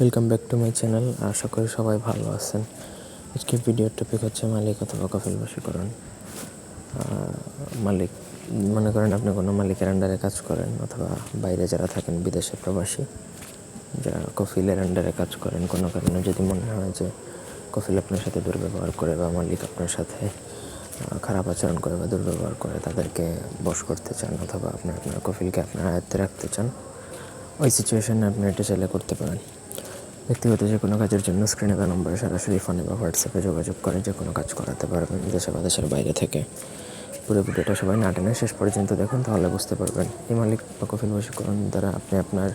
Welcome back to my channel আশা করি সবাই ভালো আছেন। আজকে ভিডিওর টপিক হচ্ছে মালিক অথবা কফিল বশীকরণ। মালিক, মনে করেন আপনি কোনো মালিকের আন্ডারে কাজ করেন অথবা বাইরে যারা থাকেন, বিদেশে প্রবাসী, যারা কফিলের আন্ডারে কাজ করেন, কোনো কারণে যদি মনে হয় যে কফিল আপনার সাথে দুর্ব্যবহার করে বা মালিক আপনার সাথে খারাপ আচরণ করে বা দুর্ব্যবহার করে, তাদেরকে বশ করতে চান অথবা আপনার আপনার কফিলকে আপনার আয়ত্তে রাখতে চান, ওই সিচুয়েশনে আপনি এটা চাইলে করতে পারেন। ব্যক্তিগত যে কোনো কাজের জন্য স্ক্রিনে দেওয়া নম্বরে সরাসরি ফোনে বা হোয়াটসঅ্যাপে যোগাযোগ করে যে কোনো কাজ করাতে পারবেন দেশে বা দেশের বাইরে থেকে। পুরো ভিডিওটা সবাই না টেনে শেষ পর্যন্ত দেখুন, তাহলে বুঝতে পারবেন। এই মালিক বা কফিল বশীকরণ দ্বারা আপনি আপনার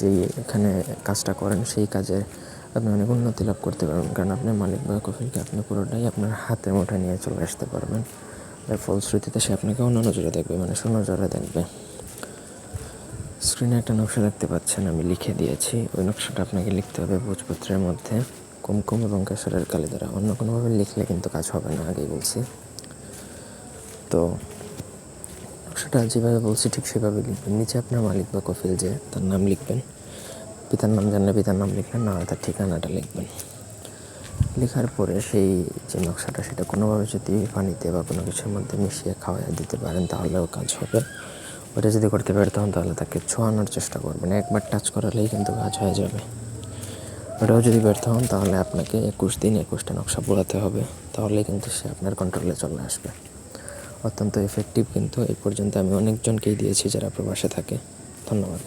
যেই এখানে কাজটা করেন, সেই কাজে আপনি অনেক উন্নতি লাভ করতে পারবেন। কারণ আপনি মালিক বা কফিলকে আপনি পুরোটাই আপনার হাতে মুঠে নিয়ে চলে আসতে পারবেন। তার ফলশ্রুতিতে সে আপনাকে অন্য নজরে দেখবে মানে সুনজরে দেখবে। স্ক্রিনে একটা নকশা দেখতে পাচ্ছেন, আমি লিখে দিয়েছি। ওই নকশাটা আপনাকে লিখতে হবে ভোজপত্রের মধ্যে। কুমকুম এবং কেশরের কালি দ্বারা। অন্য কোনোভাবে লিখলে কিন্তু কাজ হবে না, আগেই বলছি। তো, নকশাটা যেভাবে বলছি, ঠিক সেভাবে লিখবেন। নিচে আপনার মালিক বা কফিল যে, তার নাম লিখবেন। পিতার নাম জানলে পিতার নাম লিখবেন, না তার ঠিকানাটা লিখবেন। লেখার পরে সেই যে নকশাটা, সেটা কোনোভাবে যদি পানিতে বা কোনো কিছুর মধ্যে মিশিয়ে খাওয়াই দিতে পারেন, তাহলেও কাজ হবে। ওটা যদি করতে হন তাহলে তাকে ছোঁয়ানোর চেষ্টা করবেন। একবার টাচ করালেই কিন্তু কাজ হয়ে যাবে। ওটাও যদি ব্যর্থ হন তাহলে আপনাকে একুশ দিন একুশটা নকশা পোড়াতে হবে। তাহলেই কিন্তু সে আপনার কন্ট্রোলে চলে আসবে। অত্যন্ত এফেক্টিভ কিন্তু এই পর্যন্ত আমি অনেকজনকেই দিয়েছি যারা প্রবাসে থাকে। ধন্যবাদ।